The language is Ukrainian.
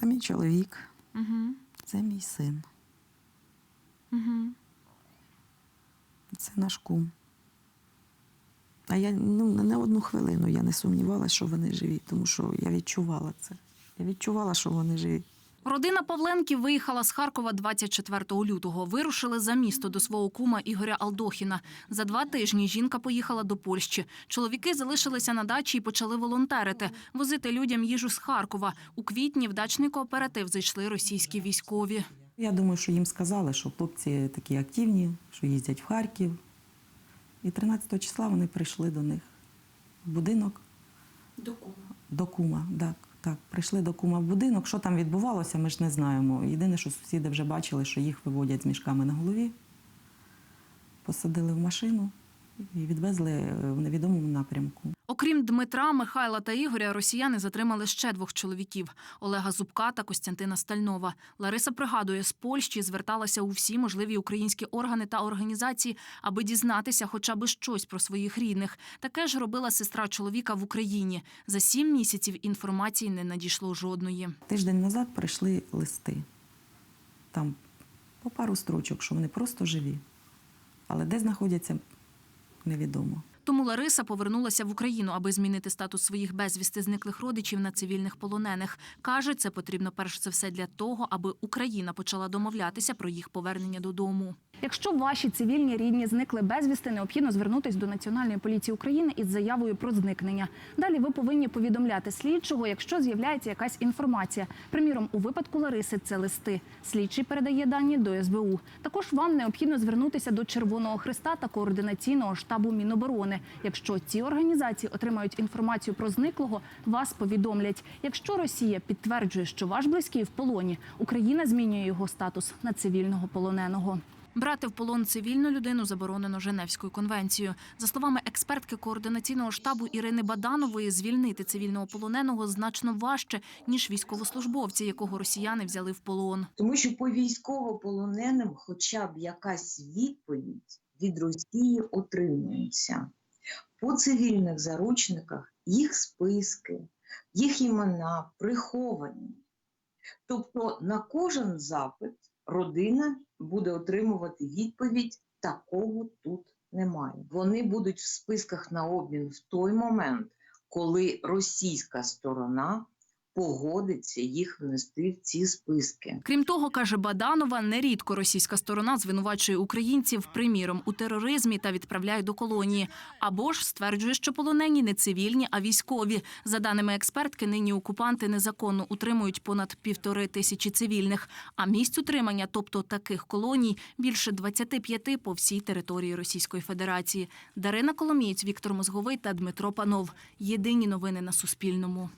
Це мій чоловік, Угу. це мій син, Угу. це наш кум. А я ну, не одну хвилину я не сумнівалася, що вони живі, тому що я відчувала це. Я відчувала, що вони живі. Родина Павленків виїхала з Харкова 24 лютого. Вирушили за місто до свого кума Ігоря Алдохіна. За два тижні жінка поїхала до Польщі. Чоловіки залишилися на дачі і почали волонтерити, возити людям їжу з Харкова. У квітні в дачний кооператив зайшли російські військові. Я думаю, що їм сказали, що хлопці такі активні, що їздять в Харків. І 13 числа вони прийшли до них в будинок. До кума. До кума, так. Так, прийшли до кума в будинок. Що там відбувалося, ми ж не знаємо. Єдине, що сусіди вже бачили, що їх виводять з мішками на голові, посадили в машину і відвезли е, в невідомому напрямку. Окрім Дмитра, Михайла та Ігоря, росіяни затримали ще двох чоловіків Олега Зубка та Костянтина Стальнова. Лариса пригадує, з Польщі зверталася у всі можливі українські органи та організації, аби дізнатися хоча б щось про своїх рідних. Таке ж робила сестра чоловіка в Україні. За сім місяців інформації не надійшло жодної. Тиждень назад прийшли листи. Там по пару строчок, що вони просто живі. Але де знаходяться, невідомо. Тому Лариса повернулася в Україну, аби змінити статус своїх безвісти зниклих родичів на цивільних полонених. Каже, це потрібно перш за все для того, аби Україна почала домовлятися про їх повернення додому. Якщо ваші цивільні рідні зникли безвісти, необхідно звернутись до Національної поліції України із заявою про зникнення. Далі ви повинні повідомляти слідчого, якщо з'являється якась інформація. Приміром, у випадку Лариси це листи. Слідчий передає дані до СБУ. Також вам необхідно звернутися до Червоного Христа та координаційного штабу Міноборони. Якщо ці організації отримають інформацію про зниклого, вас повідомлять. Якщо Росія підтверджує, що ваш близький в полоні, Україна змінює його статус на цивільного полоненого. Брати в полон цивільну людину заборонено Женевською конвенцією. За словами експертки координаційного штабу Ірини Баданової, звільнити цивільного полоненого значно важче ніж військовослужбовця, якого росіяни взяли в полон. Тому що по військовополоненим хоча б якась відповідь від Росії отримується. По цивільних заручниках їх списки, їх імена приховані. Тобто на кожен запит родина буде отримувати відповідь такого тут немає. Вони будуть в списках на обмін в той момент, коли російська сторона погодиться їх внести в ці списки. Крім того, каже Баданова, нерідко російська сторона звинувачує українців, приміром, у тероризмі та відправляє до колонії. Або ж стверджує, що полонені не цивільні, а військові. За даними експертки, нині окупанти незаконно утримують понад півтори тисячі цивільних. А місць утримання, тобто таких колоній, більше 25 по всій території Російської Федерації. Дарина Коломієць, Віктор Мозговий та Дмитро Панов. Єдині новини на Суспільному.